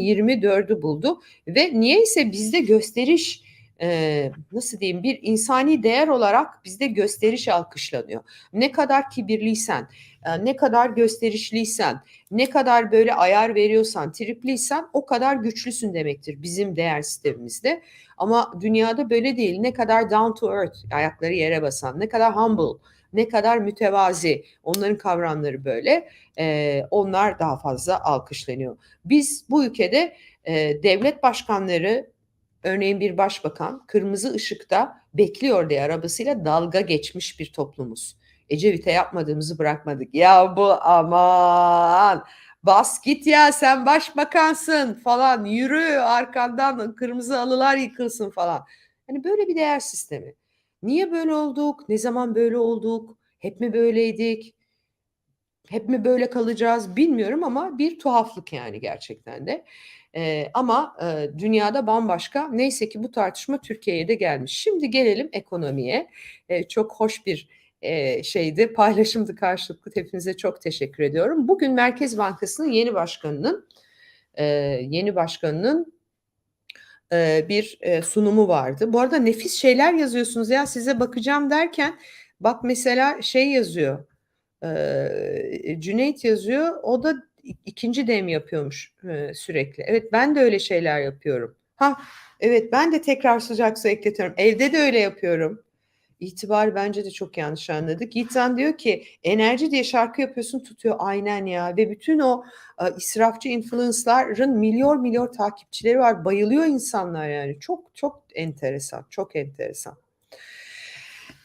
24'ü buldu ve niyeyse bizde gösteriş e, nasıl diyeyim bir insani değer olarak bizde gösteriş alkışlanıyor. Ne kadar kibirliysen, e, ne kadar gösterişliysen, ne kadar böyle ayar veriyorsan, tripliysen o kadar güçlüsün demektir bizim değer sistemimizde. Ama dünyada böyle değil. Ne kadar down to earth, ayakları yere basan, ne kadar humble, ne kadar mütevazi, onların kavramları böyle. E, onlar daha fazla alkışlanıyor. Biz bu ülkede e, devlet başkanları örneğin bir başbakan kırmızı ışıkta bekliyor diye arabasıyla dalga geçmiş bir toplumuz. Ecevit'e yapmadığımızı bırakmadık. Ya bu aman bas git ya sen başbakansın falan yürü arkandan kırmızı alılar yıkılsın falan. Hani böyle bir değer sistemi. Niye böyle olduk? Ne zaman böyle olduk? Hep mi böyleydik? Hep mi böyle kalacağız bilmiyorum ama bir tuhaflık yani gerçekten de. Ee, ama e, dünyada bambaşka. Neyse ki bu tartışma Türkiye'ye de gelmiş. Şimdi gelelim ekonomiye. E, çok hoş bir e, şeydi, paylaşımdı karşılıklı. Hepinize çok teşekkür ediyorum. Bugün Merkez Bankası'nın yeni başkanının e, yeni başkanının bir sunumu vardı. Bu arada nefis şeyler yazıyorsunuz ya size bakacağım derken bak mesela şey yazıyor. Cüneyt yazıyor. O da ikinci dem yapıyormuş sürekli. Evet ben de öyle şeyler yapıyorum. Ha evet ben de tekrar sıcak su ekletiyorum. Evde de öyle yapıyorum. İtibar bence de çok yanlış anladık. Yiğitan diyor ki enerji diye şarkı yapıyorsun tutuyor aynen ya ve bütün o e, israfçı influence'ların milyon milyon takipçileri var. Bayılıyor insanlar yani. Çok çok enteresan. Çok enteresan.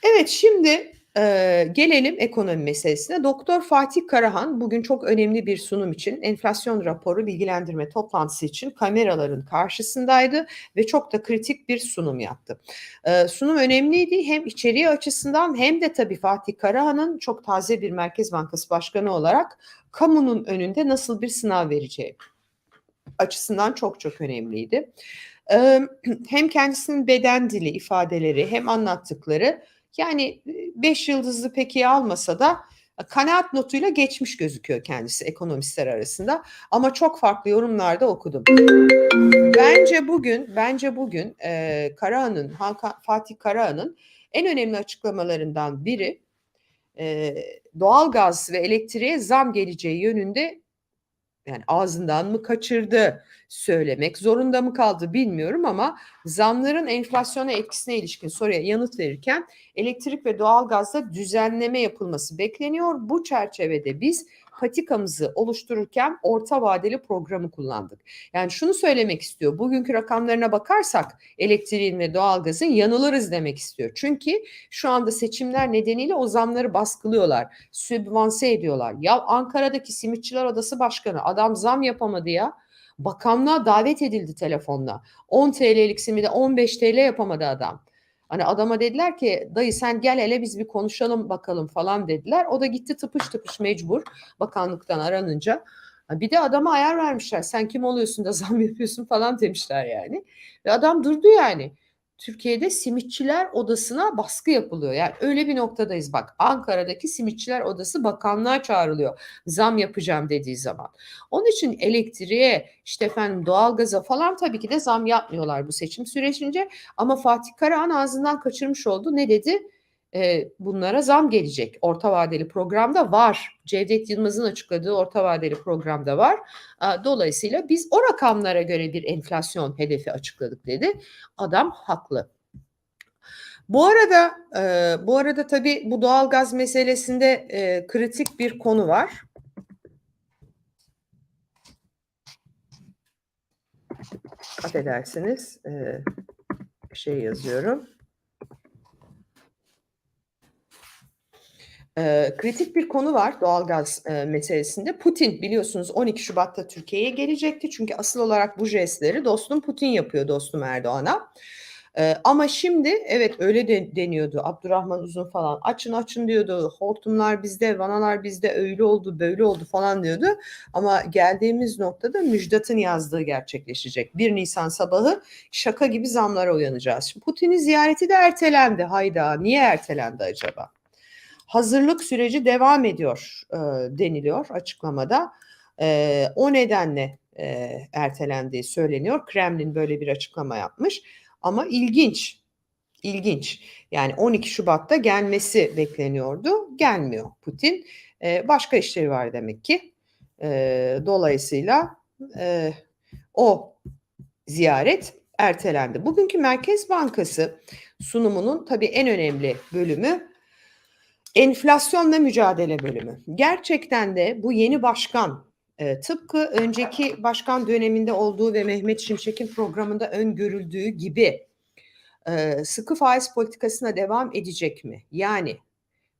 Evet şimdi ee, gelelim ekonomi meselesine. Doktor Fatih Karahan bugün çok önemli bir sunum için enflasyon raporu bilgilendirme toplantısı için kameraların karşısındaydı ve çok da kritik bir sunum yaptı. Ee, sunum önemliydi hem içeriği açısından hem de tabii Fatih Karahan'ın çok taze bir Merkez Bankası Başkanı olarak kamunun önünde nasıl bir sınav vereceği açısından çok çok önemliydi. Ee, hem kendisinin beden dili ifadeleri hem anlattıkları yani beş yıldızlı peki almasa da kanaat notuyla geçmiş gözüküyor kendisi ekonomistler arasında. Ama çok farklı yorumlarda okudum. Bence bugün, bence bugün e, Karahan'ın, Fatih Karahan'ın en önemli açıklamalarından biri e, doğalgaz ve elektriğe zam geleceği yönünde yani ağzından mı kaçırdı, söylemek zorunda mı kaldı bilmiyorum ama zamların enflasyona etkisine ilişkin soruya yanıt verirken elektrik ve doğalgazda düzenleme yapılması bekleniyor. Bu çerçevede biz patikamızı oluştururken orta vadeli programı kullandık. Yani şunu söylemek istiyor. Bugünkü rakamlarına bakarsak elektriğin ve doğalgazın yanılırız demek istiyor. Çünkü şu anda seçimler nedeniyle o zamları baskılıyorlar. Sübvanse ediyorlar. Ya Ankara'daki Simitçiler Odası Başkanı adam zam yapamadı ya. Bakanlığa davet edildi telefonla. 10 TL'lik simide 15 TL yapamadı adam. Hani adama dediler ki dayı sen gel hele biz bir konuşalım bakalım falan dediler. O da gitti tıpış tıpış mecbur bakanlıktan aranınca. Bir de adama ayar vermişler. Sen kim oluyorsun da zam yapıyorsun falan demişler yani. Ve adam durdu yani. Türkiye'de simitçiler odasına baskı yapılıyor. Yani öyle bir noktadayız bak. Ankara'daki simitçiler odası bakanlığa çağrılıyor. Zam yapacağım dediği zaman. Onun için elektriğe, işte efendim doğalgaza falan tabii ki de zam yapmıyorlar bu seçim sürecince. Ama Fatih Karahan ağzından kaçırmış oldu. Ne dedi? E, bunlara zam gelecek. Orta vadeli programda var. Cevdet Yılmaz'ın açıkladığı orta vadeli programda var. E, dolayısıyla biz o rakamlara göre bir enflasyon hedefi açıkladık dedi. Adam haklı. Bu arada e, bu arada tabii bu doğalgaz meselesinde e, kritik bir konu var. Affedersiniz. E, şey yazıyorum. E, kritik bir konu var doğalgaz e, meselesinde. Putin biliyorsunuz 12 Şubat'ta Türkiye'ye gelecekti. Çünkü asıl olarak bu jestleri dostum Putin yapıyor dostum Erdoğan'a. E, ama şimdi evet öyle de deniyordu Abdurrahman Uzun falan açın açın diyordu hortumlar bizde vanalar bizde öyle oldu böyle oldu falan diyordu ama geldiğimiz noktada Müjdat'ın yazdığı gerçekleşecek 1 Nisan sabahı şaka gibi zamlara uyanacağız. Putin'in ziyareti de ertelendi hayda niye ertelendi acaba? Hazırlık süreci devam ediyor e, deniliyor açıklamada. E, o nedenle e, ertelendiği söyleniyor. Kremlin böyle bir açıklama yapmış. Ama ilginç, ilginç. Yani 12 Şubat'ta gelmesi bekleniyordu. Gelmiyor Putin. E, başka işleri var demek ki. E, dolayısıyla e, o ziyaret ertelendi. Bugünkü Merkez Bankası sunumunun tabii en önemli bölümü enflasyonla mücadele bölümü. Gerçekten de bu yeni başkan e, tıpkı önceki başkan döneminde olduğu ve Mehmet Şimşek'in programında öngörüldüğü gibi e, sıkı faiz politikasına devam edecek mi? Yani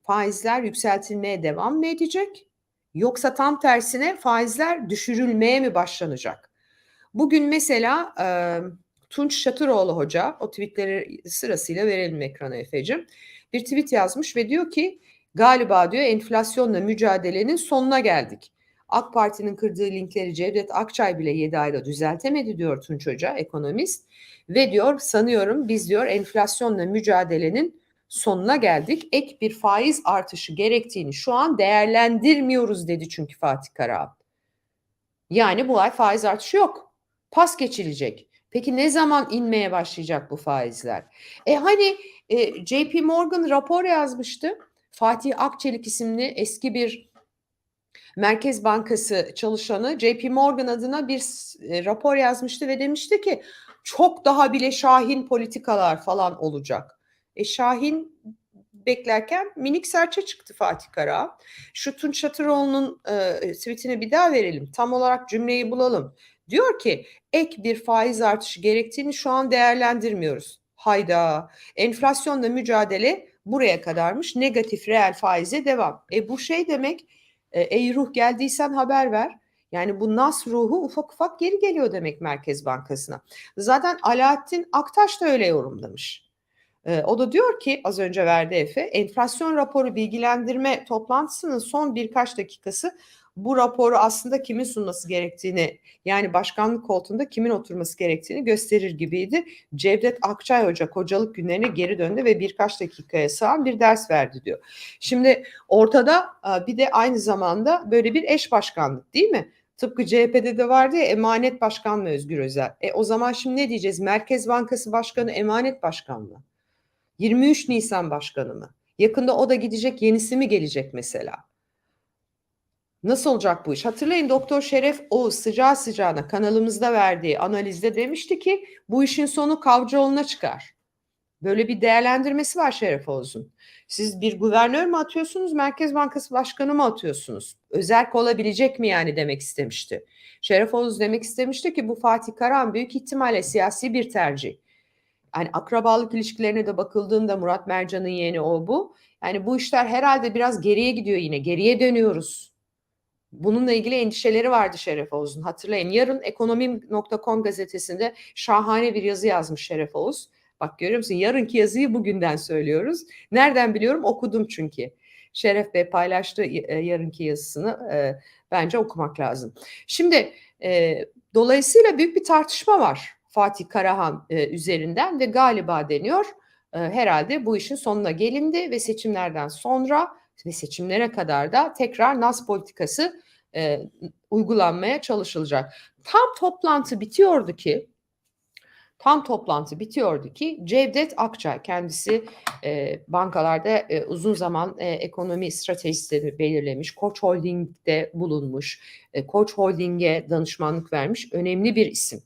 faizler yükseltilmeye devam mı edecek? Yoksa tam tersine faizler düşürülmeye mi başlanacak? Bugün mesela e, Tunç Şatıroğlu Hoca, o tweetleri sırasıyla verelim ekrana Efe'cim. Bir tweet yazmış ve diyor ki galiba diyor enflasyonla mücadelenin sonuna geldik. AK Parti'nin kırdığı linkleri Cevdet Akçay bile 7 ayda düzeltemedi diyor Tunç Hoca, ekonomist. Ve diyor sanıyorum biz diyor enflasyonla mücadelenin sonuna geldik. Ek bir faiz artışı gerektiğini şu an değerlendirmiyoruz dedi çünkü Fatih Karahan. Yani bu ay faiz artışı yok. Pas geçilecek. Peki ne zaman inmeye başlayacak bu faizler? E hani e, JP Morgan rapor yazmıştı. Fatih Akçelik isimli eski bir Merkez Bankası çalışanı JP Morgan adına bir e, rapor yazmıştı ve demişti ki çok daha bile şahin politikalar falan olacak. E Şahin beklerken minik serçe çıktı Fatih Kara. Şu Tunç Şatıroğlu'nun e, tweetini bir daha verelim. Tam olarak cümleyi bulalım. Diyor ki ek bir faiz artışı gerektiğini şu an değerlendirmiyoruz. Hayda enflasyonla mücadele buraya kadarmış. Negatif reel faize devam. E bu şey demek e, ey ruh geldiysen haber ver. Yani bu nas ruhu ufak ufak geri geliyor demek Merkez Bankası'na. Zaten Alaaddin Aktaş da öyle yorumlamış. E, o da diyor ki az önce verdi Efe enflasyon raporu bilgilendirme toplantısının son birkaç dakikası bu raporu aslında kimin sunması gerektiğini yani başkanlık koltuğunda kimin oturması gerektiğini gösterir gibiydi. Cevdet Akçay Hoca kocalık günlerine geri döndü ve birkaç dakikaya sığan bir ders verdi diyor. Şimdi ortada bir de aynı zamanda böyle bir eş başkanlık değil mi? Tıpkı CHP'de de vardı ya emanet başkanlığı Özgür Özel. E o zaman şimdi ne diyeceğiz? Merkez Bankası Başkanı emanet başkanlığı. 23 Nisan başkanı mı? Yakında o da gidecek yenisi mi gelecek mesela? Nasıl olacak bu iş? Hatırlayın Doktor Şeref Oğuz sıcağı sıcağına kanalımızda verdiği analizde demişti ki bu işin sonu Kavcıoğlu'na çıkar. Böyle bir değerlendirmesi var Şeref Oğuz'un. Siz bir guvernör mü atıyorsunuz, Merkez Bankası Başkanı mı atıyorsunuz? Özerk olabilecek mi yani demek istemişti. Şeref Oğuz demek istemişti ki bu Fatih Karahan büyük ihtimalle siyasi bir tercih. Yani akrabalık ilişkilerine de bakıldığında Murat Mercan'ın yeğeni o bu. Yani bu işler herhalde biraz geriye gidiyor yine. Geriye dönüyoruz. Bununla ilgili endişeleri vardı Şeref Oğuz'un. Hatırlayın yarın ekonomim.com gazetesinde şahane bir yazı yazmış Şeref Oğuz. Bak görüyor musun? Yarınki yazıyı bugünden söylüyoruz. Nereden biliyorum? Okudum çünkü. Şeref Bey paylaştı e, yarınki yazısını. E, bence okumak lazım. Şimdi e, dolayısıyla büyük bir tartışma var Fatih Karahan üzerinden ve galiba deniyor herhalde bu işin sonuna gelindi ve seçimlerden sonra ve seçimlere kadar da tekrar NAS politikası e, uygulanmaya çalışılacak. Tam toplantı bitiyordu ki tam toplantı bitiyordu ki Cevdet Akçay kendisi e, bankalarda e, uzun zaman e, ekonomi stratejisini belirlemiş, Koç Holding'de bulunmuş, e, Koç Holding'e danışmanlık vermiş önemli bir isim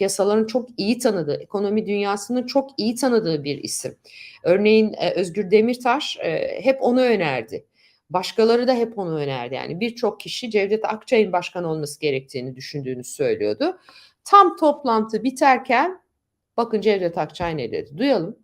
piyasaların çok iyi tanıdığı, ekonomi dünyasının çok iyi tanıdığı bir isim. Örneğin e, Özgür Demirtaş e, hep onu önerdi. Başkaları da hep onu önerdi. Yani birçok kişi Cevdet Akçay'ın başkan olması gerektiğini düşündüğünü söylüyordu. Tam toplantı biterken bakın Cevdet Akçay ne dedi? Duyalım.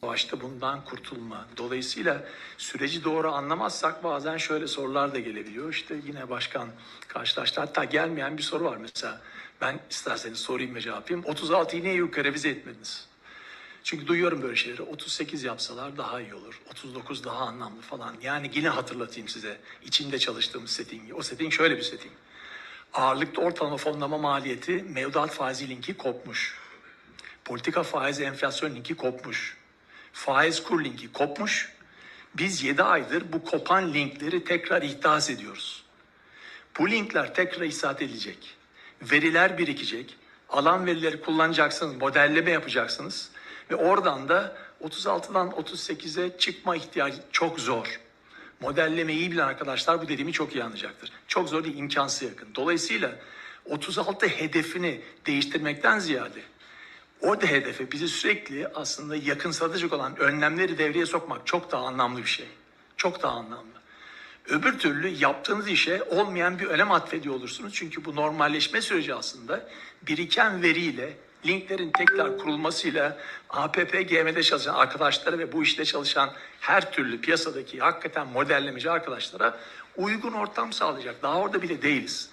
Savaşta bundan kurtulma. Dolayısıyla süreci doğru anlamazsak bazen şöyle sorular da gelebiliyor. İşte yine başkan karşılaştı. Hatta gelmeyen bir soru var mesela. Ben isterseniz sorayım ve cevaplayayım. 36'yı niye yukarı revize etmediniz? Çünkü duyuyorum böyle şeyleri. 38 yapsalar daha iyi olur. 39 daha anlamlı falan. Yani yine hatırlatayım size. İçinde çalıştığımız settingi. O setting şöyle bir setting. Ağırlıkta ortalama fonlama maliyeti mevduat faizi linki kopmuş. Politika faizi enflasyon linki kopmuş. Faiz kur linki kopmuş. Biz 7 aydır bu kopan linkleri tekrar ihdas ediyoruz. Bu linkler tekrar isat edilecek. Veriler birikecek. Alan verileri kullanacaksınız, modelleme yapacaksınız. Ve oradan da 36'dan 38'e çıkma ihtiyacı çok zor. Modellemeyi iyi bilen arkadaşlar bu dediğimi çok iyi anlayacaktır. Çok zor değil, imkansız yakın. Dolayısıyla 36 hedefini değiştirmekten ziyade orada hedefe bizi sürekli aslında yakınsatıcı olan önlemleri devreye sokmak çok daha anlamlı bir şey. Çok daha anlamlı. Öbür türlü yaptığınız işe olmayan bir önem atfediyor olursunuz. Çünkü bu normalleşme süreci aslında biriken veriyle, linklerin tekrar kurulmasıyla APP, GM'de çalışan arkadaşlara ve bu işte çalışan her türlü piyasadaki hakikaten modellemeci arkadaşlara uygun ortam sağlayacak. Daha orada bile değiliz.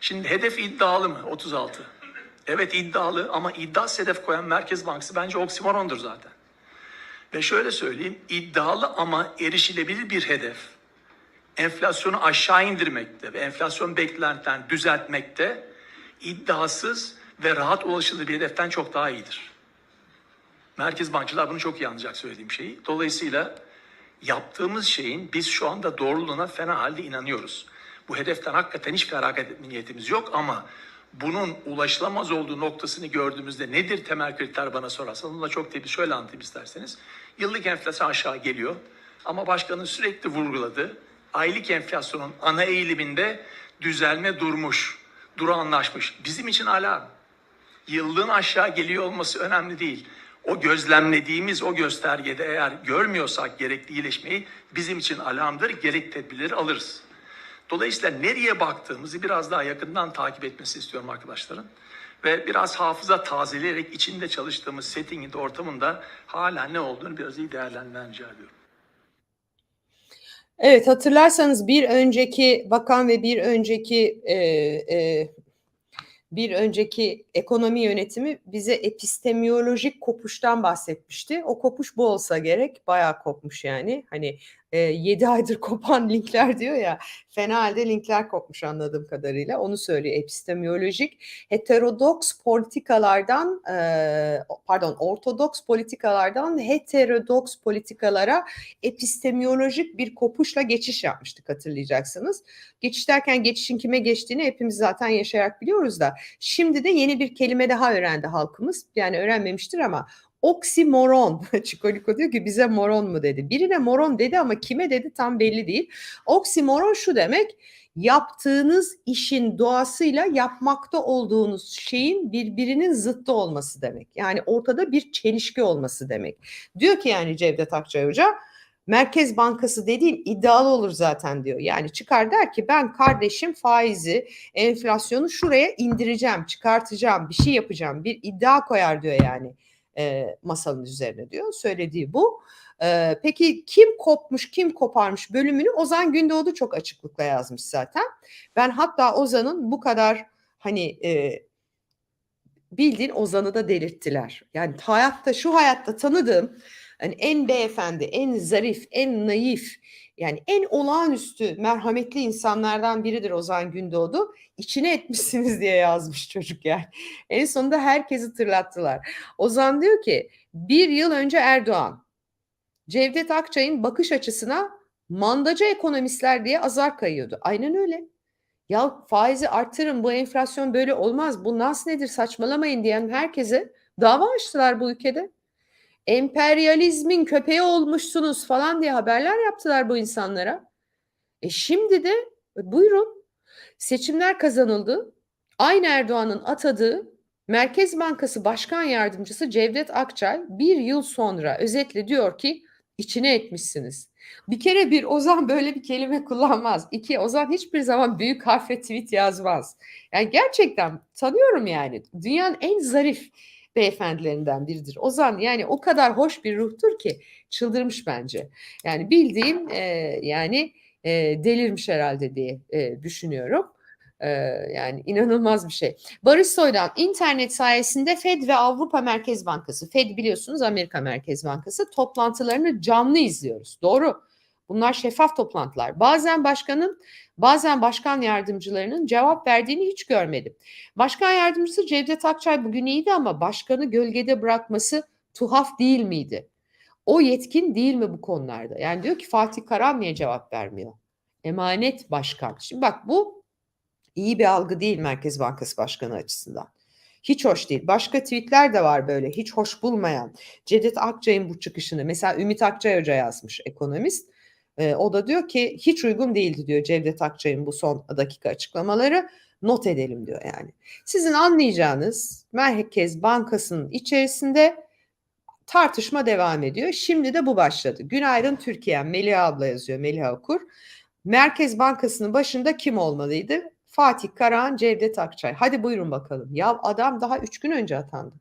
Şimdi hedef iddialı mı? 36. Evet iddialı ama iddiasız hedef koyan Merkez Bankası bence oksimorondur zaten. Ve şöyle söyleyeyim, iddialı ama erişilebilir bir hedef enflasyonu aşağı indirmekte ve enflasyon beklentilerini düzeltmekte iddiasız ve rahat ulaşılır bir hedeften çok daha iyidir. Merkez bankçılar bunu çok iyi anlayacak söylediğim şeyi. Dolayısıyla yaptığımız şeyin biz şu anda doğruluğuna fena halde inanıyoruz. Bu hedeften hakikaten hiç feragat etme niyetimiz yok ama bunun ulaşılamaz olduğu noktasını gördüğümüzde nedir temel kriter bana sorarsanız onu da çok tabii şöyle anlatayım isterseniz. Yıllık enflasyon aşağı geliyor ama başkanın sürekli vurguladığı aylık enflasyonun ana eğiliminde düzelme durmuş, durağanlaşmış. Bizim için alarm. Yıllığın aşağı geliyor olması önemli değil. O gözlemlediğimiz o göstergede eğer görmüyorsak gerekli iyileşmeyi bizim için alarmdır. Gerek tedbirleri alırız. Dolayısıyla nereye baktığımızı biraz daha yakından takip etmesi istiyorum arkadaşların. Ve biraz hafıza tazeleyerek içinde çalıştığımız settinginde, ortamında hala ne olduğunu biraz iyi değerlendirmeni rica ediyorum. Evet hatırlarsanız bir önceki bakan ve bir önceki e, e, bir önceki ekonomi yönetimi bize epistemiyolojik kopuştan bahsetmişti. O kopuş bu olsa gerek. Bayağı kopmuş yani. Hani e, 7 aydır kopan linkler diyor ya. Fena halde linkler kopmuş anladığım kadarıyla. Onu söylüyor epistemiyolojik. Heterodoks politikalardan e, pardon ortodoks politikalardan heterodoks politikalara epistemiyolojik bir kopuşla geçiş yapmıştık hatırlayacaksınız. Geçiş derken geçişin kime geçtiğini hepimiz zaten yaşayarak biliyoruz da Şimdi de yeni bir kelime daha öğrendi halkımız. Yani öğrenmemiştir ama oksimoron. Çikoliko diyor ki bize moron mu dedi. Birine moron dedi ama kime dedi tam belli değil. Oksimoron şu demek yaptığınız işin doğasıyla yapmakta olduğunuz şeyin birbirinin zıttı olması demek. Yani ortada bir çelişki olması demek. Diyor ki yani Cevdet Akçay Hoca Merkez Bankası dediğin iddialı olur zaten diyor. Yani çıkar der ki ben kardeşim faizi, enflasyonu şuraya indireceğim, çıkartacağım, bir şey yapacağım. Bir iddia koyar diyor yani e, masanın üzerine diyor. Söylediği bu. E, peki kim kopmuş, kim koparmış bölümünü Ozan Gündoğdu çok açıklıkla yazmış zaten. Ben hatta Ozan'ın bu kadar hani e, bildiğin Ozan'ı da delirttiler. Yani hayatta şu hayatta tanıdığım yani en beyefendi, en zarif, en naif, yani en olağanüstü merhametli insanlardan biridir Ozan Gündoğdu. İçine etmişsiniz diye yazmış çocuk yani. En sonunda herkesi tırlattılar. Ozan diyor ki bir yıl önce Erdoğan Cevdet Akçay'ın bakış açısına mandacı ekonomistler diye azar kayıyordu. Aynen öyle. Ya faizi artırın bu enflasyon böyle olmaz bu nas nedir saçmalamayın diyen herkese dava açtılar bu ülkede emperyalizmin köpeği olmuşsunuz falan diye haberler yaptılar bu insanlara. E şimdi de e, buyurun seçimler kazanıldı. Aynı Erdoğan'ın atadığı Merkez Bankası Başkan Yardımcısı Cevdet Akçay bir yıl sonra özetle diyor ki içine etmişsiniz. Bir kere bir Ozan böyle bir kelime kullanmaz. İki Ozan hiçbir zaman büyük harfle tweet yazmaz. Yani gerçekten tanıyorum yani. Dünyanın en zarif beyefendilerinden biridir. Ozan yani o kadar hoş bir ruhtur ki çıldırmış bence. Yani bildiğim e, yani e, delirmiş herhalde diye e, düşünüyorum. E, yani inanılmaz bir şey. Barış Soydan internet sayesinde Fed ve Avrupa Merkez Bankası, Fed biliyorsunuz Amerika Merkez Bankası toplantılarını canlı izliyoruz. Doğru. Bunlar şeffaf toplantılar. Bazen başkanın, bazen başkan yardımcılarının cevap verdiğini hiç görmedim. Başkan yardımcısı Cevdet Akçay bugün iyiydi ama başkanı gölgede bırakması tuhaf değil miydi? O yetkin değil mi bu konularda? Yani diyor ki Fatih Karan niye cevap vermiyor? Emanet başkan. Şimdi bak bu İyi bir algı değil Merkez Bankası Başkanı açısından. Hiç hoş değil. Başka tweetler de var böyle hiç hoş bulmayan. Cevdet Akçay'ın bu çıkışını mesela Ümit Akçay Hoca yazmış ekonomist. Ee, o da diyor ki hiç uygun değildi diyor Cevdet Akçay'ın bu son dakika açıklamaları. Not edelim diyor yani. Sizin anlayacağınız Merkez Bankası'nın içerisinde tartışma devam ediyor. Şimdi de bu başladı. Günaydın Türkiye. Melih abla yazıyor. Melih Okur. Merkez Bankası'nın başında kim olmalıydı? Fatih Karahan, Cevdet Akçay. Hadi buyurun bakalım. Ya adam daha üç gün önce atandı.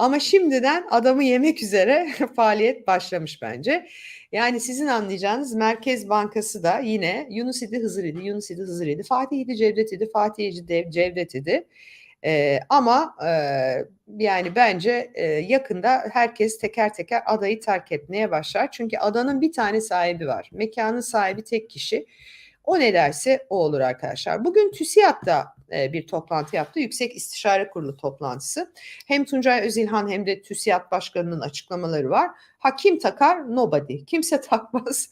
Ama şimdiden adamı yemek üzere faaliyet başlamış bence. Yani sizin anlayacağınız Merkez Bankası da yine Yunus idi Hızır idi, Yunus idi Hızır idi, Fatih idi Cevdet idi, Fatih idi Cevdet idi. Ee, ama e, yani bence e, yakında herkes teker teker adayı terk etmeye başlar. Çünkü adanın bir tane sahibi var. Mekanın sahibi tek kişi. O ne derse o olur arkadaşlar. Bugün TÜSİAD'da e, bir toplantı yaptı. Yüksek İstişare Kurulu toplantısı. Hem Tuncay Özilhan hem de TÜSİAD Başkanı'nın açıklamaları var. Ha kim takar? Nobody. Kimse takmaz.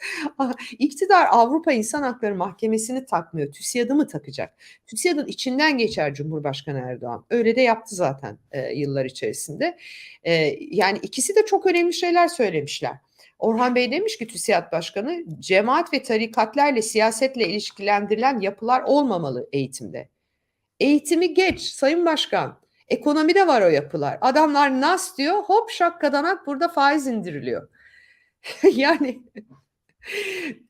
İktidar Avrupa İnsan Hakları Mahkemesi'ni takmıyor. TÜSİAD'ı mı takacak? TÜSİAD'ın içinden geçer Cumhurbaşkanı Erdoğan. Öyle de yaptı zaten e, yıllar içerisinde. E, yani ikisi de çok önemli şeyler söylemişler. Orhan Bey demiş ki TÜSİAD Başkanı cemaat ve tarikatlerle siyasetle ilişkilendirilen yapılar olmamalı eğitimde. Eğitimi geç Sayın Başkan. Ekonomide var o yapılar. Adamlar nas diyor hop şakkadanak burada faiz indiriliyor. yani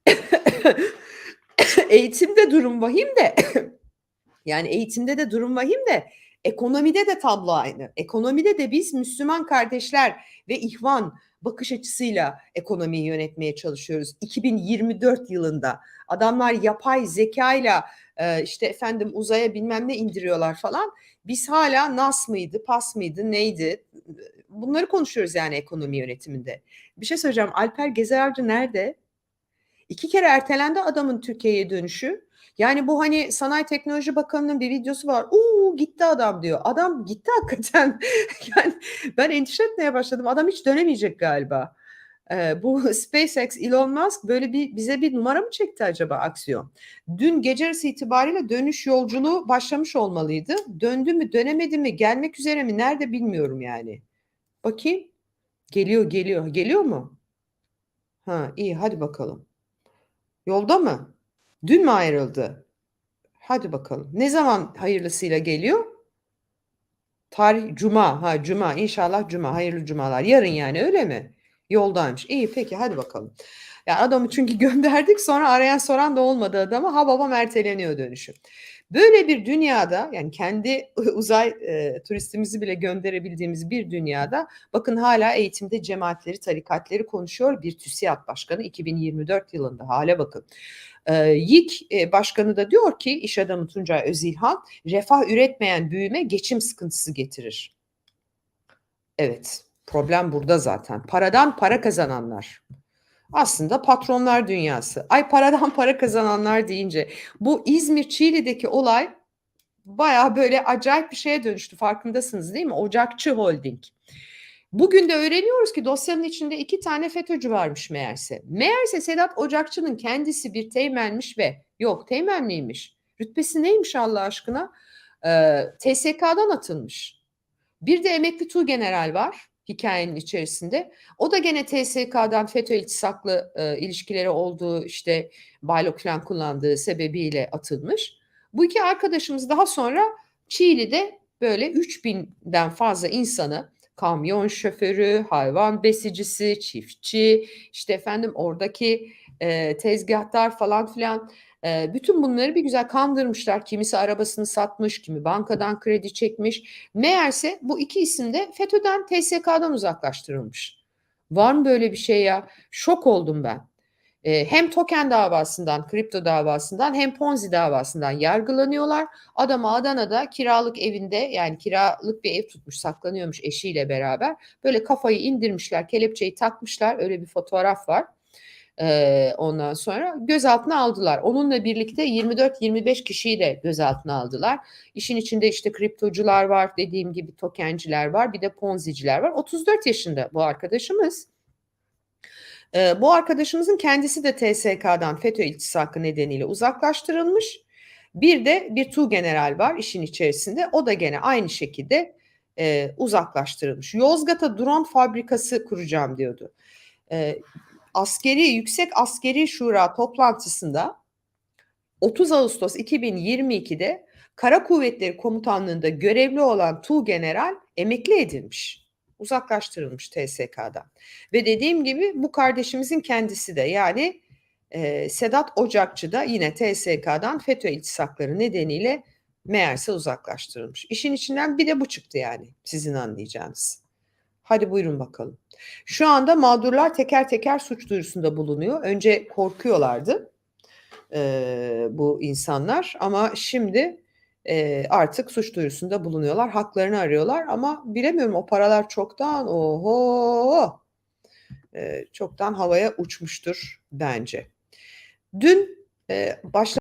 eğitimde durum vahim de yani eğitimde de durum vahim de ekonomide de tablo aynı. Ekonomide de biz Müslüman kardeşler ve ihvan bakış açısıyla ekonomiyi yönetmeye çalışıyoruz. 2024 yılında adamlar yapay zekayla işte efendim uzaya bilmem ne indiriyorlar falan. Biz hala nas mıydı, pas mıydı, neydi? Bunları konuşuyoruz yani ekonomi yönetiminde. Bir şey söyleyeceğim. Alper Gezer Avcı nerede? İki kere ertelendi adamın Türkiye'ye dönüşü. Yani bu hani Sanayi Teknoloji Bakanı'nın bir videosu var. Uuu gitti adam diyor. Adam gitti hakikaten. yani ben endişe etmeye başladım. Adam hiç dönemeyecek galiba. Ee, bu SpaceX Elon Musk böyle bir bize bir numara mı çekti acaba aksiyon? Dün gece yarısı itibariyle dönüş yolculuğu başlamış olmalıydı. Döndü mü dönemedi mi gelmek üzere mi nerede bilmiyorum yani. Bakayım. Geliyor geliyor. Geliyor mu? Ha iyi hadi bakalım. Yolda mı? Dün mü ayrıldı? Hadi bakalım. Ne zaman hayırlısıyla geliyor? Tarih Cuma. Ha Cuma. İnşallah Cuma. Hayırlı Cumalar. Yarın yani öyle mi? Yoldaymış. İyi peki hadi bakalım. Ya adamı çünkü gönderdik sonra arayan soran da olmadı adama. Ha babam erteleniyor dönüşü. Böyle bir dünyada yani kendi uzay e, turistimizi bile gönderebildiğimiz bir dünyada bakın hala eğitimde cemaatleri, tarikatleri konuşuyor bir TÜSİAD Başkanı 2024 yılında hale bakın. E, YİK Başkanı da diyor ki iş adamı Tuncay Özilhan refah üretmeyen büyüme geçim sıkıntısı getirir. Evet problem burada zaten. Paradan para kazananlar aslında patronlar dünyası. Ay paradan para kazananlar deyince bu İzmir Çiğli'deki olay baya böyle acayip bir şeye dönüştü farkındasınız değil mi? Ocakçı Holding. Bugün de öğreniyoruz ki dosyanın içinde iki tane FETÖ'cü varmış meğerse. Meğerse Sedat Ocakçı'nın kendisi bir teğmenmiş ve yok teğmenliymiş. Rütbesi neymiş Allah aşkına? Ee, TSK'dan atılmış. Bir de emekli Tuğgeneral var hikayenin içerisinde. O da gene TSK'dan FETÖ iltisaklı e, ilişkileri olduğu işte baylok falan kullandığı sebebiyle atılmış. Bu iki arkadaşımız daha sonra Çiğli'de böyle 3000'den fazla insanı kamyon şoförü, hayvan besicisi, çiftçi, işte efendim oradaki e, tezgahtar falan filan e, bütün bunları bir güzel kandırmışlar. Kimisi arabasını satmış, kimi bankadan kredi çekmiş. Meğerse bu iki isim de FETÖ'den, TSK'dan uzaklaştırılmış. Var mı böyle bir şey ya? Şok oldum ben. E, hem token davasından, kripto davasından hem Ponzi davasından yargılanıyorlar. Adama Adana'da kiralık evinde yani kiralık bir ev tutmuş saklanıyormuş eşiyle beraber. Böyle kafayı indirmişler, kelepçeyi takmışlar. Öyle bir fotoğraf var. Ee, ondan sonra gözaltına aldılar. Onunla birlikte 24-25 kişiyi de gözaltına aldılar. İşin içinde işte kriptocular var, dediğim gibi tokenciler var, bir de ponziciler var. 34 yaşında bu arkadaşımız. Ee, bu arkadaşımızın kendisi de TSK'dan FETÖ iltisakı nedeniyle uzaklaştırılmış. Bir de bir Tu general var işin içerisinde. O da gene aynı şekilde e, uzaklaştırılmış. Yozgat'a drone fabrikası kuracağım diyordu. E, askeri Yüksek Askeri Şura toplantısında 30 Ağustos 2022'de Kara Kuvvetleri Komutanlığı'nda görevli olan Tu general emekli edilmiş. Uzaklaştırılmış TSK'dan. Ve dediğim gibi bu kardeşimizin kendisi de yani e, Sedat Ocakçı da yine TSK'dan FETÖ iltisakları nedeniyle meğerse uzaklaştırılmış. İşin içinden bir de bu çıktı yani sizin anlayacağınız. Hadi buyurun bakalım. Şu anda mağdurlar teker teker suç duyurusunda bulunuyor. Önce korkuyorlardı e, bu insanlar ama şimdi e, artık suç duyurusunda bulunuyorlar. Haklarını arıyorlar ama bilemiyorum o paralar çoktan oho e, çoktan havaya uçmuştur bence. Dün e, başla